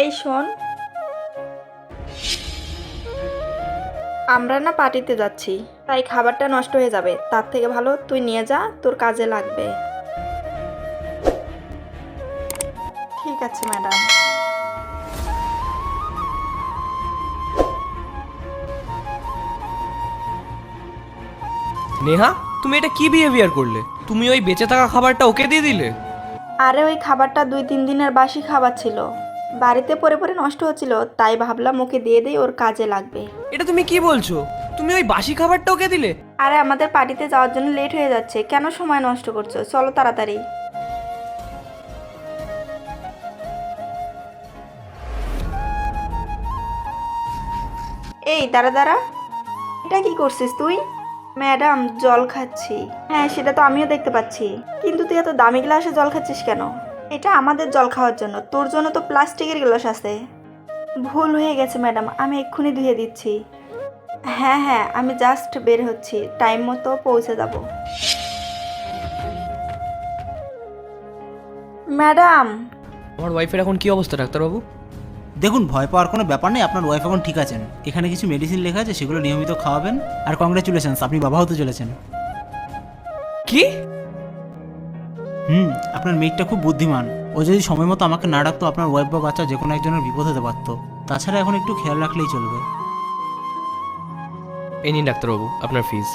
এই শোন। আমরা না পার্টিতে যাচ্ছি তাই খাবারটা নষ্ট হয়ে যাবে। তার থেকে ভালো তুই নিয়ে যা তোর কাজে লাগবে। ঠিক আছে ম্যাডাম। নেহা তুমি এটা কি বিহেভিয়ার করলে? তুমি ওই বেঁচে থাকা খাবারটা ওকে দিয়ে দিলে? আরে ওই খাবারটা দুই তিন দিনের বাসি খাবার ছিল। বাড়িতে পরে পরে নষ্ট হচ্ছিল তাই ভাবলাম ওকে দিয়ে দিই ওর কাজে লাগবে। এটা তুমি কি বলছো? তুমি ওই বাসি খাবারটা ওকে দিলে? আরে আমাদের পার্টিতে যাওয়ার জন্য লেট হয়ে যাচ্ছে কেন সময় নষ্ট করছ? চলো তাড়াতাড়ি। এই দাঁড়া দাঁড়া। এটা কি করছিস তুই? ম্যাডাম জল খাচ্ছি। হ্যাঁ সেটা তো আমিও দেখতে পাচ্ছি। কিন্তু তুই এত দামি গ্লাসে জল খাচ্ছিস কেন? এটা আমাদের জল খাওয়ার জন্য। তোর জন্য তো প্লাস্টিকের গ্লাস আছে। ভুল হয়ে গেছে ম্যাডাম। আমি এক্ষুনি ধুয়ে দিচ্ছি। হ্যাঁ হ্যাঁ আমি জাস্ট বের হচ্ছি। টাইম মতো পৌঁছে যাব। ম্যাডাম! আমার ওয়াইফের এখন কি অবস্থা ডাক্তারবাবু? দেখুন ভয় পাওয়ার কোনো ব্যাপার নেই। আপনার ওয়াইফ এখন ঠিক আছেন। এখানে কিছু মেডিসিন লেখা আছে সেগুলো নিয়মিত খাওয়াবেন। আর কংগ্রেচুলেশনস আপনি বাবা হতে চলেছেন। কি? হুম আপনার মেয়েটা খুব বুদ্ধিমান। ও যদি সময় মতো আমাকে না ডাকতো আপনার ওয়াইফ বা বাচ্চা যে কোনো একজনের বিপদ হতে পারতো। তাছাড়া এখন একটু খেয়াল রাখলেই চলবে। এই নিন ডাক্তারবাবু আপনার ফিজ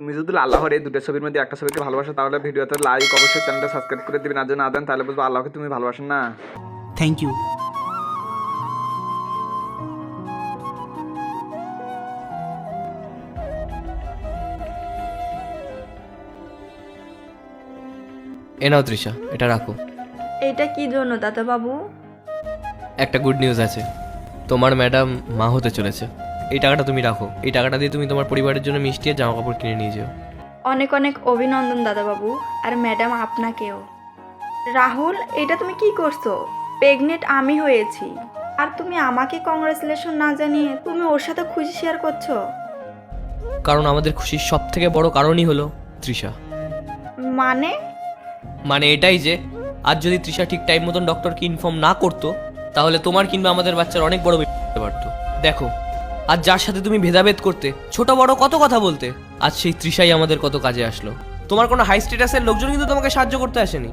তুমি যদি আল্লাহর এই দুটো ছবির মধ্যে একটা ছবিকে ভালোবাসো তাহলে ভিডিওতে লাইক অবশ্যই চ্যানেলটা সাবস্ক্রাইব করে দিবেন। আর যদি না দেন তাহলে বুঝব আল্লাহকে তুমি ভালোবাসেন না। থ্যাংক ইউ এ নাও তৃষা এটা রাখো। এটা কি জন্য দাদা বাবু একটা গুড নিউজ আছে। তোমার ম্যাডাম মা হতে চলেছে। এই টাকাটা তুমি রাখো। এই টাকাটা দিয়ে তুমি তোমার পরিবারের জন্য মিষ্টি আর জামা কাপড় কিনে নিয়ে যেও। অনেক অনেক অভিনন্দন দাদা বাবু আর ম্যাডাম আপনাকেও। রাহুল এটা তুমি কি করছ? প্রেগনেন্ট আমি হয়েছি। আর তুমি আমাকে কংগ্রেচুলেশন না জানিয়ে তুমি ওর সাথে খুশি শেয়ার করছ? কারণ আমাদের খুশির সব থেকে বড় কারণই হলো তৃষা। মানে? মানে এটাই যে, আজ যদি তৃষা ঠিক টাইম মতন ডক্টরকে ইনফর্ম না করতো, তাহলে তোমার কিংবা আমাদের বাচ্চার অনেক বড় বিপদে পারতো। দেখো, আজ যার সাথে তুমি ভেদাভেদ করতে, ছোট বড় কত কথা বলতে, আজ সেই তৃষাই আমাদের কত কাজে আসলো। তোমার কোনো হাই স্ট্যাটাসের লোকজন কিন্তু তোমাকে সাহায্য করতে আসেনি।